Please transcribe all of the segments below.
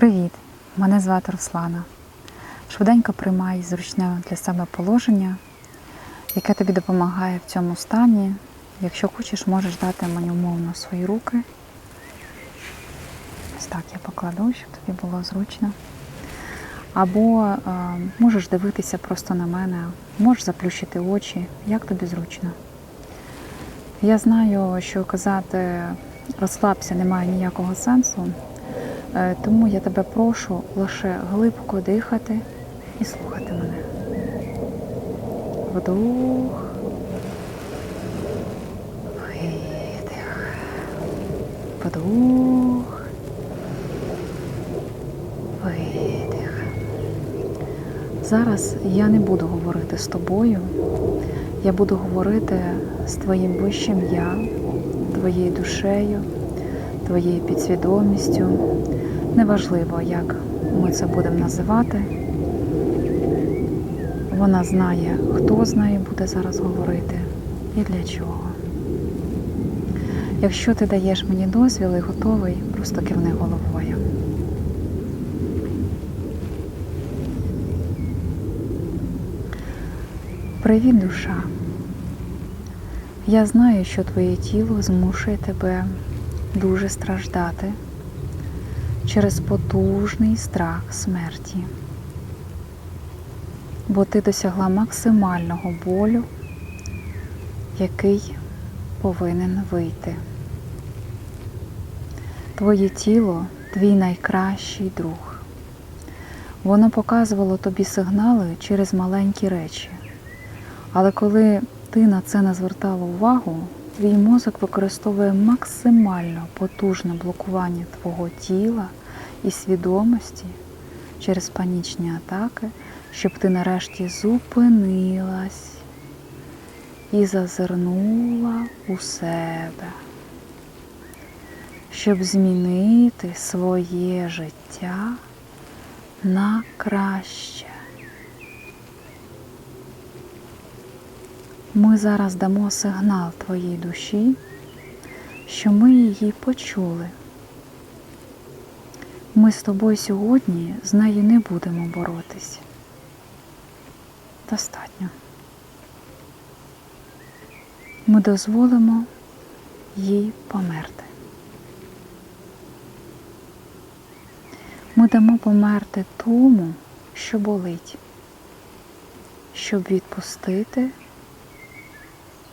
Привіт! Мене звати Руслана. Швиденько приймай зручне для себе положення, яке тобі допомагає в цьому стані. Якщо хочеш, можеш дати мені умовно свої руки. Ось так я покладу, щоб тобі було зручно. Або е, можеш дивитися просто на мене, можеш заплющити очі, як тобі зручно. Я знаю, що казати розслабся немає ніякого сенсу, тому я тебе прошу лише глибоко дихати і слухати мене. Вдох. Видих. Вдох. Видих. Зараз я не буду говорити з тобою. Я буду говорити з твоїм вищим я, твоєю душею, твоєю підсвідомістю. Неважливо, як ми це будемо називати. Вона знає, хто з нею буде зараз говорити і для чого. Якщо ти даєш мені дозвіл і готовий, просто кивни головою. Привіт, душа. Я знаю, що твоє тіло змушує тебе дуже страждати через потужний страх смерті, бо ти досягла максимального болю, який повинен вийти. Твоє тіло твій найкращий друг. Воно показувало тобі сигнали через маленькі речі. Але коли ти на це не звертала увагу, твій мозок використовує максимально потужне блокування твого тіла і свідомості через панічні атаки, щоб ти нарешті зупинилась і зазирнула у себе, щоб змінити своє життя на краще. Ми зараз дамо сигнал твоїй душі, що ми її почули. Ми з тобою сьогодні з нею не будемо боротись. Достатньо. Ми дозволимо їй померти. Ми дамо померти тому, що болить, щоб відпустити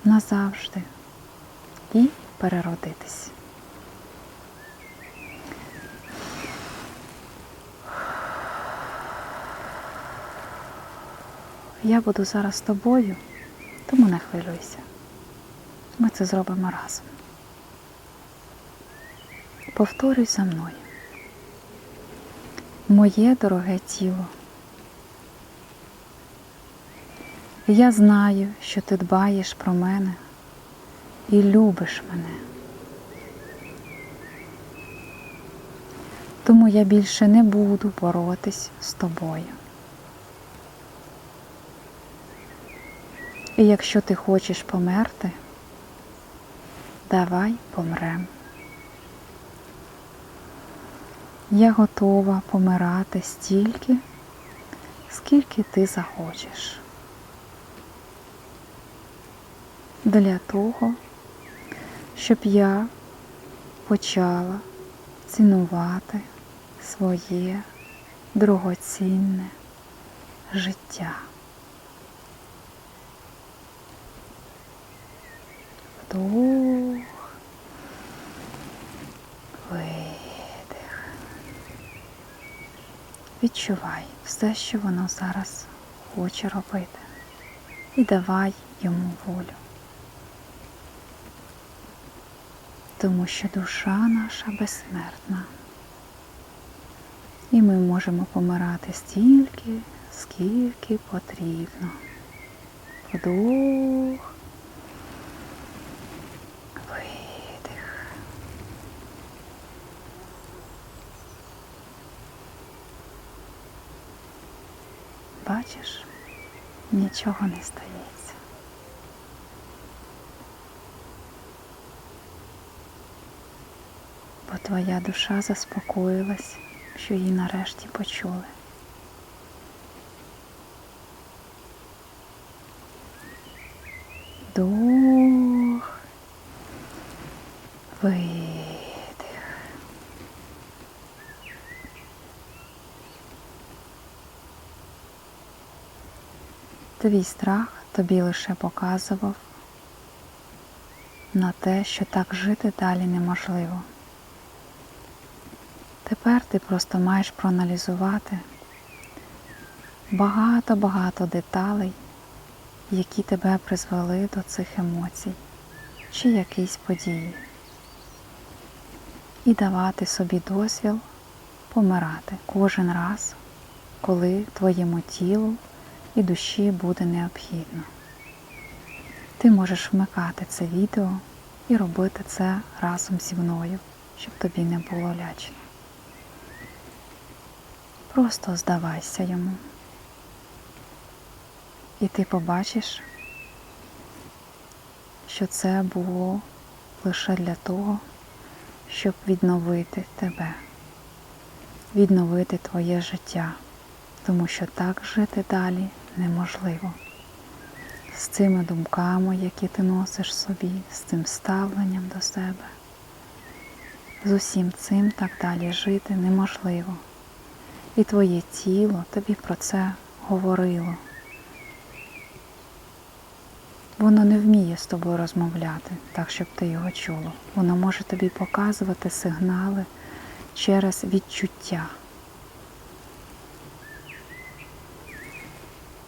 назавжди і переродитись. Я буду зараз з тобою, тому не хвилюйся. Ми це зробимо разом. Повторюй за мною. Моє дороге тіло. Я знаю, що ти дбаєш про мене і любиш мене. Тому я більше не буду боротись з тобою. І якщо ти хочеш померти, давай помрем. Я готова помирати стільки, скільки ти захочеш. Для того, щоб я почала цінувати своє дорогоцінне життя. Вдох, видих. Відчувай все, що воно зараз хоче робити. І давай йому волю. Тому що душа наша безсмертна. І ми можемо помирати стільки, скільки потрібно. Вдох. Видих. Бачиш, нічого не стається. Бо твоя душа заспокоїлась що її нарешті почули. Вдох. Видих. Твій страх тобі лише показував на те, що так жити далі неможливо. Тепер ти просто маєш проаналізувати багато-багато деталей, які тебе призвели до цих емоцій чи якісь події. І давати собі дозвіл помирати кожен раз, коли твоєму тілу і душі буде необхідно. Ти можеш вмикати це відео і робити це разом зі мною, щоб тобі не було лячно. Просто здавайся йому. І ти побачиш, що це було лише для того, щоб відновити тебе, відновити твоє життя, тому що так жити далі неможливо. З цими думками, які ти носиш собі, з цим ставленням до себе. З усім цим так далі жити неможливо. І твоє тіло тобі про це говорило. Воно не вміє з тобою розмовляти так, щоб ти його чула. Воно може тобі показувати сигнали через відчуття.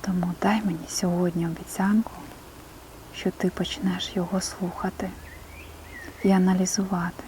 Тому дай мені сьогодні обіцянку, що ти почнеш його слухати і аналізувати,